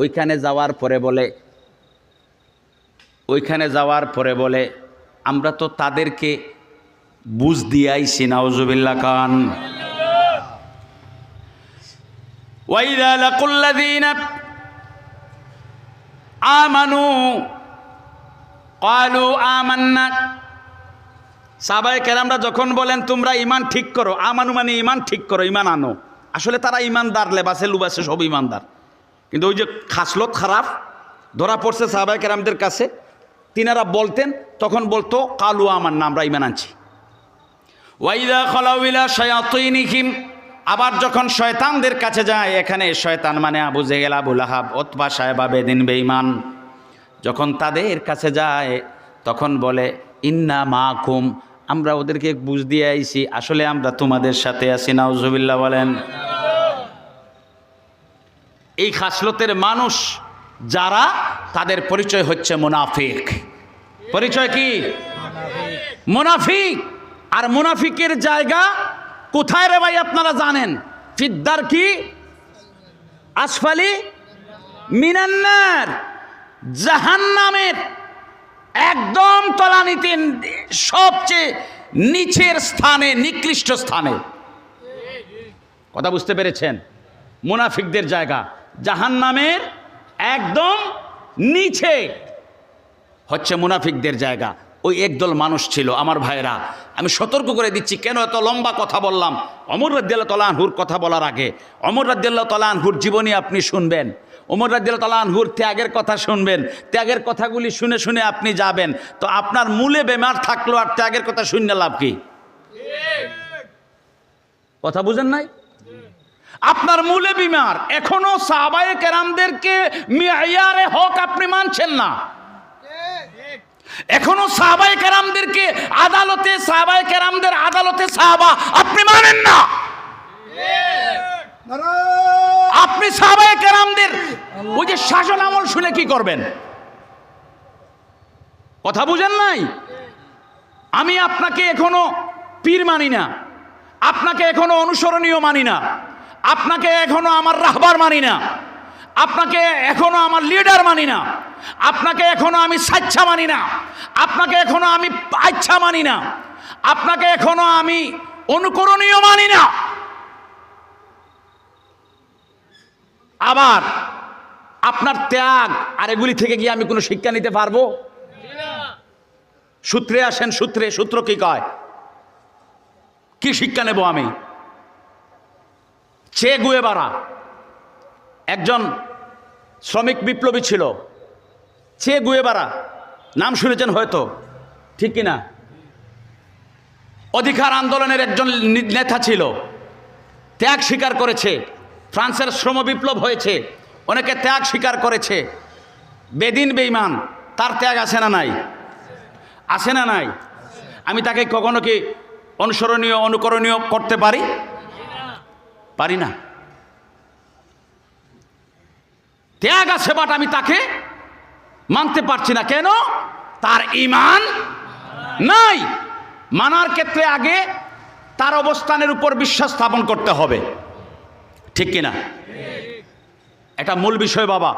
ওইখানে যাওয়ার পরে বলে, ওইখানে যাওয়ার পরে বলে, আমরা তো তাদেরকে বুঝ দিয়াইছি নাউজুবিল্লা খান আমানু, ক্বালু আমান্না। সাহাবায়ে কেরামরা যখন বলেন, তোমরা ইমান ঠিক করো। আমানু মানে ইমান ঠিক করো ইমান আনো। আসলে তারা ইমানদার লেবাসে লুবাসে সব ইমানদার কিন্তু ওই যে খাসলত খারাপ, ধরা পড়ছে সাহাবায়ে কেরামদের কাছে, তিনারা বলতেন, তখন বলতো, কালু আমার না, আমরা ইমান আনছি। ওয়াইদা খলাউইলা শয়াতিনিহিম, আবার যখন শয়তানদের কাছে যায়, এখানে শয়তান মানে আবু জেগেল আবুল আহাব ওতবা সাহেবা বেদিন বেঈমান। যখন তাদের কাছে যায়, তখন বলে, ইন্না মা কুম আমরা ওদেরকে বুঝ দিয়ে আইছি, আসলে আমরা তোমাদের সাথে আছি, নাউজুবিল্লাহ বলেন। এই খাসলতের মানুষ যারা তাদের পরিচয় হচ্ছে মুনাফিক। পরিচয় কি? মুনাফিক। আর মুনাফিকের জায়গা কোথায় রে ভাই আপনারা জানেন? ফিদ্দার কি? আসফালি মিনান্নার। জাহান্নামের একদম তলানিতে সবচেয়ে নিচের স্থানে, নিকৃষ্ট স্থানে। কথা বুঝতে পেরেছেন? মুনাফিকদের জায়গা। জাহান্নামের একদম নিচে। হচ্ছে মুনাফিকদের জায়গা। ওই একদল মানুষ ছিল আমার ভাইরা আমি সতর্ক করে দিচ্ছি কেন এত লম্বা কথা বললাম? অমর রাদ্দাল্লাহ তালানহুর কথা বলার আগে। অমর রাদ্দাল্লাহ তালানহুর জীবনী আপনি শুনবেন। অমর রাদ্দাল্লাহ তালানহুর ত্যাগের কথা শুনবেন। ত্যাগের কথাগুলি শুনে শুনে আপনি যাবেন। তো আপনার মূলে বেমার থাকল আর ত্যাগের কথা শুনলে লাভ কি? কথা বুঝেন নাই? আপনার মূলে বিমার। এখনও সাহাবায়ে কেরামদেরকে মিয়ারে হক আপনি মানছেন না। এখনও সাহাবায়ে কেরামদেরকে আদালতে, সাহাবায়ে কেরামদের আদালতে সাহাবা আপনি মানেন না। আপনি সাহাবায়ে কেরামদের ওই যে শাসন আমল শুনে কি করবেন? কথা বুঝেন নাই? আমি আপনাকে এখনও পীর মানি না। আপনাকে এখনও অনুসরণীয় মানি না। আপনাকে এখনও আমার রাহবার মানি না। আপনাকে এখনও আমার লিডার মানি না। আপনাকে এখনও আমি স্বেচ্ছা মানি না। আপনাকে এখনও আমি আচ্ছা মানি না। আপনাকে এখনও আমি অনুকরণীয় মানি না। আবার আপনার ত্যাগ, আর এগুলি থেকে গিয়ে আমি কোনো শিক্ষা নিতে পারব? সূত্রে আসেন সূত্রে, সূত্র কি কয়? কি শিক্ষা নেব আমি? চে গুয়েবারা। একজন শ্রমিক বিপ্লবী ছিল। চে গুয়েবারা। নাম শুনেছেন হয়তো। ঠিক কিনা? অধিকার আন্দোলনের একজন নেতা ছিল। ত্যাগ স্বীকার করেছে। ফ্রান্সের শ্রম বিপ্লব হয়েছে। অনেকে ত্যাগ স্বীকার করেছে। বেদিন বেইমান তার ত্যাগ আছে না নাই? আছে না নাই? আমি তাকে কখনো কি অনুসরণীয়, অনুকরণীয় করতে পারি? পারি না। ত্যাগ আছে বাট আমি তাকে মানতে পারছি না। কেন? তার ইমান নাই। মানার ক্ষেত্রে আগে তার অবস্থানের উপর বিশ্বাস স্থাপন করতে হবে। ঠিক কিনা? এটা মূল বিষয়, বাবা।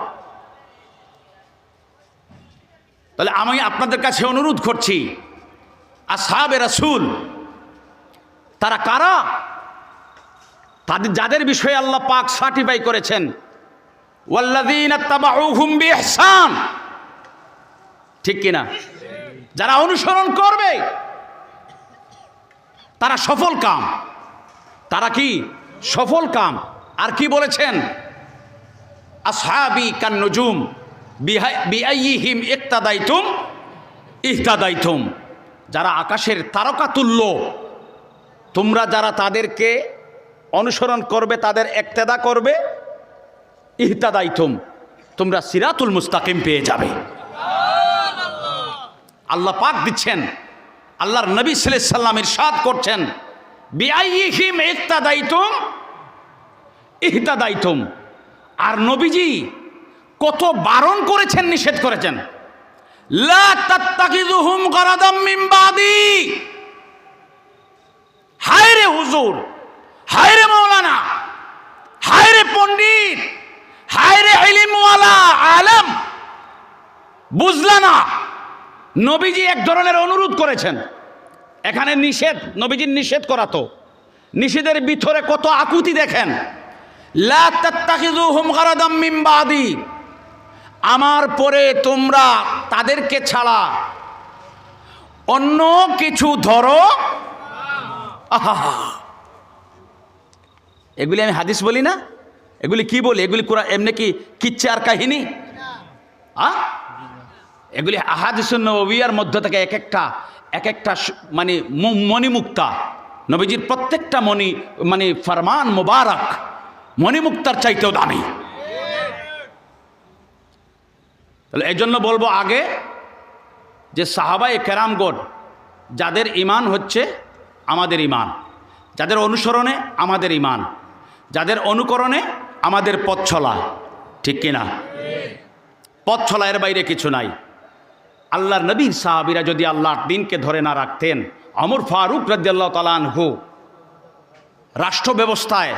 তাহলে আমি আপনাদের কাছে অনুরোধ করছি, আসহাবে রাসুল, তারা কারা? তাদের, যাদের বিষয়ে আল্লাহ পাক সার্টিফাই করেছেন ঠিক কিনা? যারা অনুসরণ করবে, তারা সফল কাম। তারা কি? সফল কাম। আর কি বলেছেন? আসহাবি কান নজুম বিআইহিম ইক্তাদাইতুম, ইহতাদাইতুম। যারা আকাশের তারকা তুল্য তোমরা যারা তাদেরকে অনুসরণ করবে, তাদের একতেদা করবে। ইহতাদাইতুম, তোমরা সিরাতুল মুস্তাকিম পেয়ে যাবে। আল্লাহ পাক দিচ্ছেন, আল্লাহর নবী সাল্লামের সাদ করছেন বিআইহিম ইহতাদাইতুম ইহতাদাইতুম। আর নবীজি কত বারণ করেছেন, নিষেধ করেছেন। লা হায় রে হুজুর হায় রে মাওলানা হায় রে পণ্ডিত হায় রে ইলিমওয়ালা বুঝলা না, নবীজি এক ধরনের অনুরোধ করেছেন। এখানে নিষেধ, নবীজির নিষেধ করা তো। নিষেধের ভিতরে কত আকুতি দেখেন। আমার পরে তোমরা তাদেরকে ছাড়া অন্য কিছু ধরো? আহা। এগুলি আমি হাদিস বলি না? এগুলি কি বলি? এগুলি কোরআন, এমনি কি কিচ্ছে আর কাহিনী? আ? এগুলি আহাদিসুন নবীয়ার মধ্য থেকে এক একটা এক একটা মানে মণিমুক্তা। নবীজির প্রত্যেকটা মণি মানে ফরমান মুবারক, মণিমুক্তার চাইতেও দামি। তাহলে এই জন্য বলব আগে যে সাহাবাই কেরামগণ, যাদের ইমান হচ্ছে আমাদের ইমান যাদের অনুসরণে আমাদের ইমান যাদের অনুকরণে আমাদের পথ চলা, ঠিক কিনা পথ চলা এর বাইরে কিছু নাই। আল্লাহর নবীর সাহাবিরা যদি আল্লাহর দিনকে ধরে না রাখতেন, অমর ফারুক রাজ্লাহ তালানহু রাষ্ট্র ব্যবস্থায়,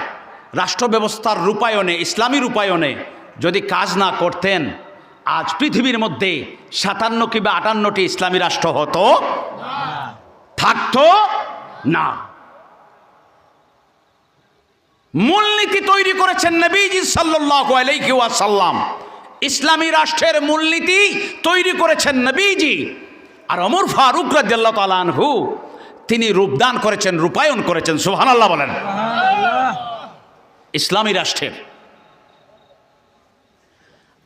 রাষ্ট্র ব্যবস্থার রূপায়ণে, ইসলামী রূপায়ণে যদি কাজ না করতেন, আজ পৃথিবীর মধ্যে সাতান্ন কিংবা আটান্নটি ইসলামী রাষ্ট্র হতো, থাকতো না। মূলনীতি তৈরি করেছেন নবীজি সাল্লাল্লাহু আলাইহি ওয়াসাল্লাম। ইসলামী রাষ্ট্রের মূলনীতি তৈরি করেছেন নবীজি। আর অমর ফারুক তাআলা তিনি রূপদান করেছেন রূপায়ণ করেছেন সুবহানাল্লাহ বলেন। ইসলামী রাষ্ট্রের।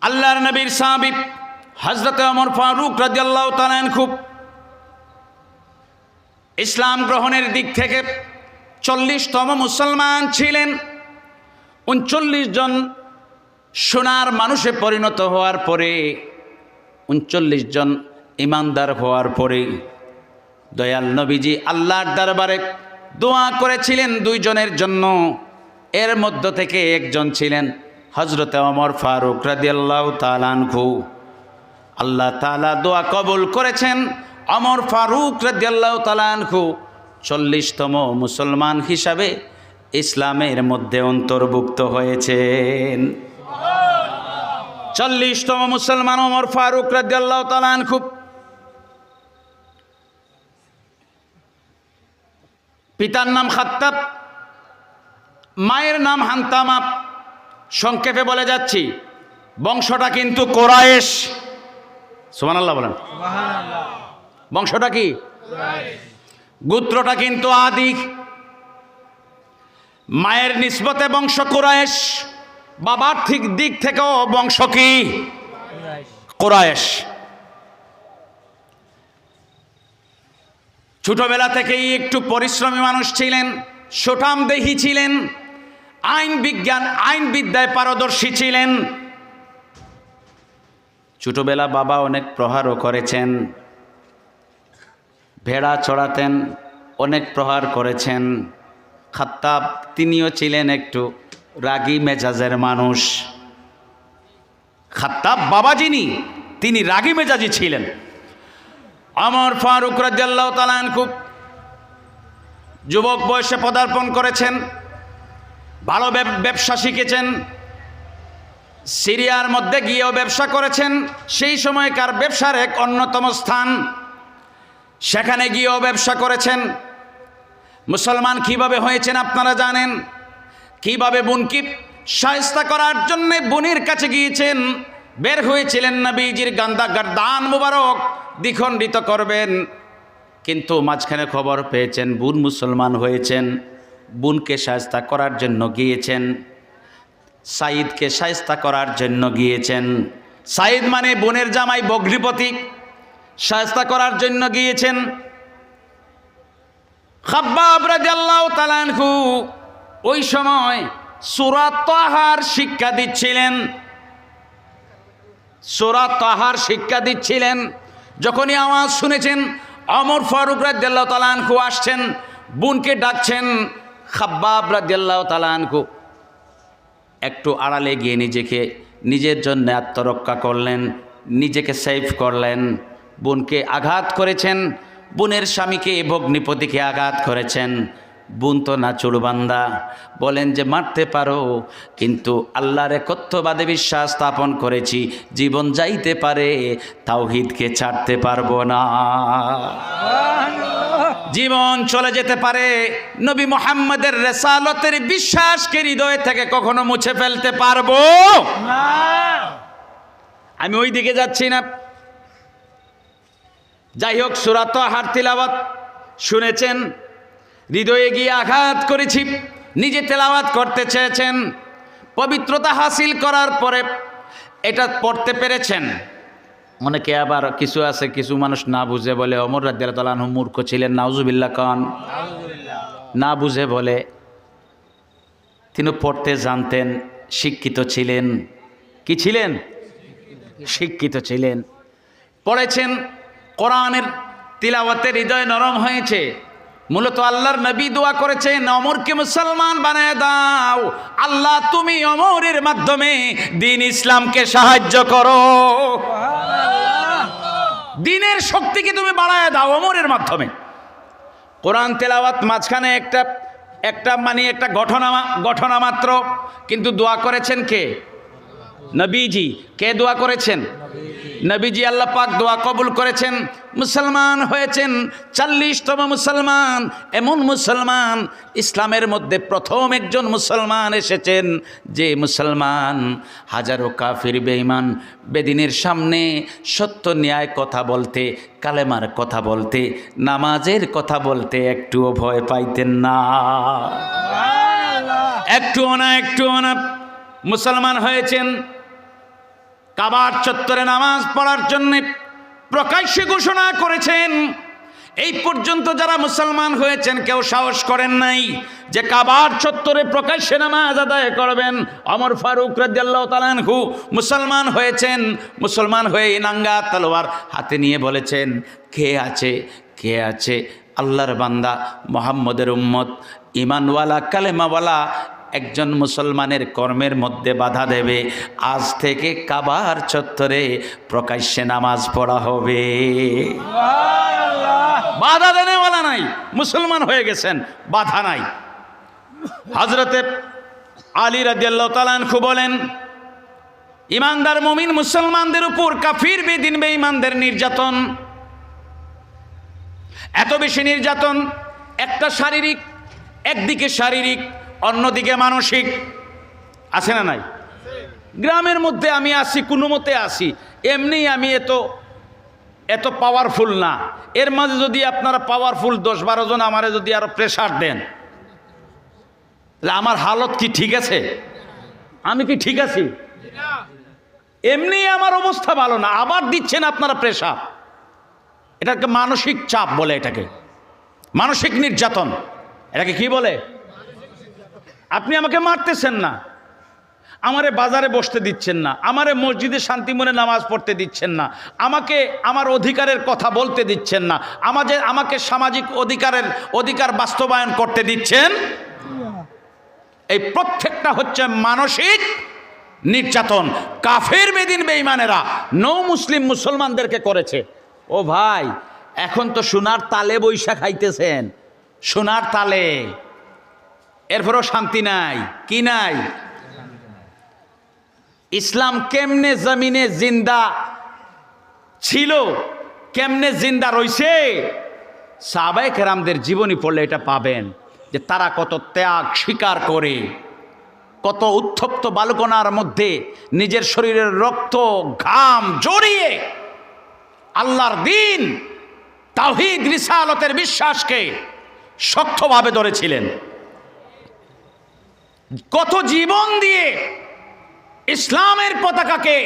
আল্লাহর নবীর সাহাবী হযরত অমর ফারুক তাআলা আনহু ইসলাম গ্রহণের দিক থেকে চল্লিশতম মুসলমান ছিলেন। উনচল্লিশ জন সোনার মানুষে পরিণত হওয়ার পরে, উনচল্লিশ জন ইমানদার হওয়ার পরে, দয়াল নবীজি আল্লাহর দরবারে দোয়া করেছিলেন দুইজনের জন্য। এর মধ্য থেকে একজন ছিলেন হজরতে অমর ফারুক রাদিয়াল্লাহ তালানখু আল্লাহ তালা দোয়া কবুল করেছেন। অমর ফারুক রাদিয়াল্লাহ তালানখু চল্লিশতম মুসলমান হিসাবে ইসলামের মধ্যে অন্তর্ভুক্ত হয়েছেন। চল্লিশতম মুসলমান অমর ফারুক রাজ্লাহ তালান খুব পিতার নাম খাত্তাব মায়ের নাম হান্তামা। সংক্ষেপে বলে যাচ্ছি বংশটা কিন্তু কোরায়েশ। সুমান আল্লাহ বলেন বংশটা কি? গোত্রটা কিন্তু আদি। মায়ের নিসবতে বংশ কোরায়েশ বাবার ঠিক দিক থেকেও বংশ কি? কোরায়েশ। ছোটবেলা থেকেই একটু পরিশ্রমী মানুষ ছিলেন সোটাম দেহি ছিলেন আইন বিজ্ঞান আইন বিদ্যায় পারদর্শী ছিলেন। ছোটবেলা বাবা অনেক প্রহারও করেছেন। ভেড়া চড়াতেন, অনেক প্রহার করেছেন। খাত্তাব, তিনিও ছিলেন একটু রাগী মেজাজের মানুষ। খাত্তাব বাবা যিনি তিনি রাগী মেজাজি ছিলেন। আমর ফারুক রাজ্লাহ তালান খুব যুবক বয়সে পদার্পণ করেছেন, ভালো ব্যব- ব্যবসা শিখেছেন, সিরিয়ার মধ্যে গিয়েও ব্যবসা করেছেন, সেই সময়কার ব্যবসার এক অন্যতম স্থান সেখানে গিয়েও ব্যবসা করেছেন। মুসলমান কীভাবে হয়েছেন আপনারা জানেন? কীভাবে বোনকে সায়স্তা করার জন্য বোনের কাছে গিয়েছেন? বের হয়েছিলেন নবীজির গান্দা গার্দান মুবারক দ্বিখণ্ডিত করবেন। কিন্তু মাঝখানে খবর পেয়েছেন, বোন মুসলমান হয়েছেন, বোনকে সায়স্তা করার জন্য গিয়েছেন সাইদকে সায়স্তা করার জন্য গিয়েছেন। সাইদ মানে বোনের জামাই বগ্রিপতি। সায়স্তা করার জন্য গিয়েছেন। ওই সময় সূরা তাহার শিক্ষা দিচ্ছিলেন। সূরা তাহার শিক্ষা দিচ্ছিলেন। যখনই আওয়াজ শুনেছেন, অমর ফারুক রাদিয়াল্লাহু তাআলা আনহু আসছেন, বোনকে ডাকছেন, খাব্বাব রাদিয়াল্লাহু তাআলা আনহু একটু আড়ালে গিয়ে নিজেকে, নিজের জন্য আত্মরক্ষা করলেন, নিজেকে সেভ করলেন। বোনকে আঘাত করেছেন বোনের স্বামীকে ভগ্নিপতিকে আঘাত করেছেন। বোন তো না চুলবান্দা বলেন যে মারতে পারো কিন্তু আল্লাহর একত্ববাদে বিশ্বাস স্থাপন করেছি জীবন যাইতে পারে তাওহিদকে ছাড়তে পারব না। জীবন চলে যেতে পারে নবী মোহাম্মদের রেসালতের বিশ্বাসকে হৃদয় থেকে কখনো মুছে ফেলতে পারব? আমি ওই দিকে যাচ্ছি না। যাই হোক সুরাত হার তিলাবাত শুনেছেন হৃদয়ে গিয়ে আঘাত করেছি নিজে তেলাওয়াত করতে চেয়েছেন পবিত্রতা হাসিল করার পরে এটা পড়তে পেরেছেন। অনেকে আবার কিছু আছে কিছু মানুষ না বুঝে বলে অমর রাজ্লাহ মূর্খ ছিলেন নাউজুবিল্লা খান না বুঝে বলে তিনি পড়তে জানতেন শিক্ষিত ছিলেন। কি ছিলেন। শিক্ষিত ছিলেন। পড়েছেন কোরআনের তিলাওয়াতে হৃদয় নরম হয়েছে। মূলত আল্লাহর নবী দোয়া করেছেন অমরকে মুসলমান বানায় দাও। আল্লাহ, তুমি অমরের মাধ্যমে দিন ইসলামকে সাহায্য করো। দিনের শক্তিকে তুমি বাড়ায় দাও অমরের মাধ্যমে। কোরআন তেলাওয়াত মাঝখানে একটা একটা মানে একটা ঘটনা ঘটনা মাত্র। কিন্তু দোয়া করেছেন কে? নবীজি কে দোয়া করেছেন? নবীজি আল্লাহ পাক দোয়া কবুল করেছেন। মুসলমান হয়েছেন চাল্লিশতম মুসলমান। এমন মুসলমান ইসলামের মধ্যে প্রথম একজন মুসলমান এসেছেন যে মুসলমান। হাজারো কাফির বেঈমান বেদিনের সামনে সত্য ন্যায় কথা বলতে কালেমার কথা বলতে নামাজের কথা বলতে একটুও ভয় পাইতেন না। একটুও না একটুও না। মুসলমান হয়েছেন কাবার চত্বরে নামাজ পড়ার জন্য প্রকাশ্যে ঘোষণা করেছেন। এই পর্যন্ত যারা মুসলমান হয়েছেন, কেউ সাহস করেন নাই যে কাবার চত্বরে প্রকাশ্যে নামাজ আদায় করবেন। অমর ফারুক তালানহু মুসলমান হয়েছেন। মুসলমান হয়ে নাঙ্গা তলোয়ার হাতে নিয়ে বলেছেন, কে আছে? কে আছে? আল্লাহর বান্দা, মোহাম্মদের উম্মত ইমানওয়ালা কালেমাওয়ালা একজন মুসলমানের কর্মের মধ্যে বাধা দেবে। আজ থেকে কাবার চত্বরে প্রকাশ্যে নামাজ পড়া হবে। বাধা দেনেওয়ালা নাই মুসলমান হয়ে গেছেন বাধা নাই। হজরতে আলী রাজিয়াল্লাহ তালানখু বলেন ইমানদার মমিন মুসলমানদের উপর কাফির বেদিন বে ইমানদের নির্যাতন। এত বেশি নির্যাতন একটা শারীরিক একদিকে শারীরিক অন্যদিকে মানসিক আছে না নাই? গ্রামের মধ্যে আমি আসি কোনো মতে আসি এমনি আমি এত এত পাওয়ারফুল না। এর মাঝে যদি আপনারা পাওয়ারফুল দশ বারো জন আমারে যদি আরও প্রেশার দেন, তাহলে আমার হালত কি ঠিক আছে? আমি কি ঠিক আছি? এমনি আমার অবস্থা ভালো না, আবার দিচ্ছেন আপনারা প্রেশার এটাকে মানসিক চাপ বলে এটাকে। মানসিক নির্যাতন। এটাকে কি বলে? আপনি আমাকে মারতেছেন না। আমারে বাজারে বসতে দিচ্ছেন না। আমারে মসজিদে শান্তি মনে নামাজ পড়তে দিচ্ছেন না। আমাকে আমার অধিকারের কথা বলতে দিচ্ছেন না। আমাদের আমাকে সামাজিক অধিকারের অধিকার বাস্তবায়ন করতে দিচ্ছেন। এই প্রত্যেকটা হচ্ছে মানসিক নির্যাতন। কাফের বেদিন বেঈমানেরা নৌ মুসলিম মুসলমানদেরকে করেছে। ও ভাই, এখন তো সোনার তালে বৈশা খাইতেছেন সোনার তালে। এরপরও শান্তি নাই। কি নাই? ইসলাম কেমনে জমিনে জিন্দা ছিল, কেমনে জিন্দা রইছে? সাবেক কেরামদের জীবনী পড়লে এটা পাবেন যে তারা কত ত্যাগ স্বীকার করে, কত উত্তপ্ত বালকনার মধ্যে নিজের শরীরের রক্ত, ঘাম জড়িয়ে আল্লাহর দিন তাহিদ রিসালতের বিশ্বাসকে শক্তভাবে ধরেছিলেন। কত জীবন দিয়ে ইসলামের পতাকাকে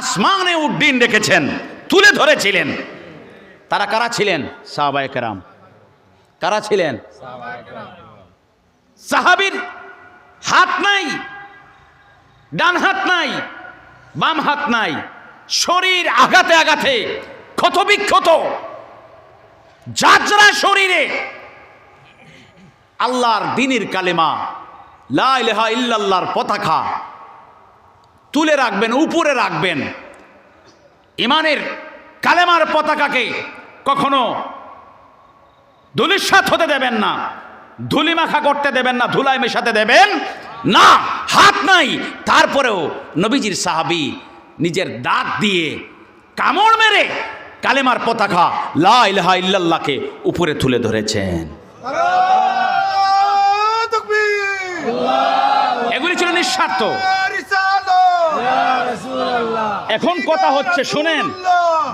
আসমানে উড্ডিন রেখেছেন, তুলে ধরেছিলেন। তারা কারা ছিলেন? সাহাবায়ে কেরাম। কারা ছিলেন? সাহাবির হাত নাই, ডান হাত নাই, বাম হাত নাই, শরীর আঘাতে আঘাতে ক্ষত বিক্ষত যাজরা শরীরে আল্লাহর দিনের কালেমা লা ইলাহা ইল্লাল্লাহর পতাকা তুলে রাখবেন, উপরে রাখবেন। ইমানের কালেমার পতাকাকে কখনো দুলিশ্বাত হতে দেবেন না ধুলি মাখা করতে দেবেন না ধুলায় মেশাতে দেবেন না, হাত নাই। তারপরেও নবীজির সাহাবি নিজের দাঁত দিয়ে কামড় মেরে কালেমার পতাকা লা ইলাহা ইল্লাল্লাহকে উপরে তুলে ধরেছেন। রিসালাত এখন কথা হচ্ছে, শুনেন,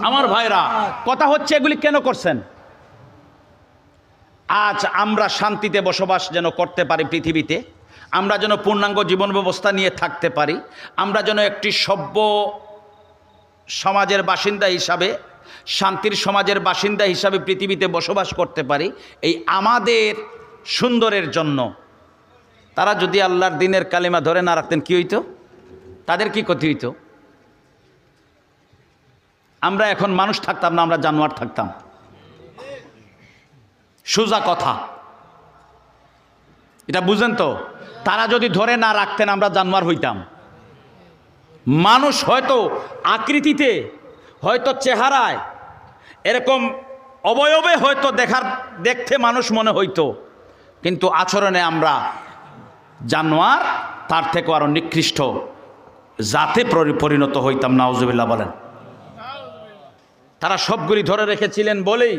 আমার ভাইরা, কথা হচ্ছে এগুলি কেন করছেন? আজ আমরা শান্তিতে বসবাস যেন করতে পারি পৃথিবীতে, আমরা যেন পূর্ণাঙ্গ জীবন ব্যবস্থা নিয়ে থাকতে পারি, আমরা যেন একটি সভ্য সমাজের বাসিন্দা হিসাবে, শান্তির সমাজের বাসিন্দা হিসাবে পৃথিবীতে বসবাস করতে পারি, এই আমাদের সুন্দরের জন্য। তারা যদি আল্লাহর দিনের কালিমা ধরে না রাখতেন, কী হইতো? তাদের কি ক্ষতি হইতো? আমরা এখন মানুষ থাকতাম না, আমরা জানোয়ার থাকতাম। সোজা কথা। এটা বুঝেন তো? তারা যদি ধরে না রাখতেন, আমরা জানোয়ার হইতাম। মানুষ হয়তো আকৃতিতে, হয়তো চেহারায়, এরকম অবয়বে হয়তো দেখার, দেখতে মানুষ মনে হইতো। কিন্তু আচরণে আমরা জানোয়ার, তার থেকে আরও নিকৃষ্ট যাতে পরিণত হইতাম, নাউজুবিল্লাহ বলেন। তারা সবগুলি ধরে রেখেছিলেন বলেই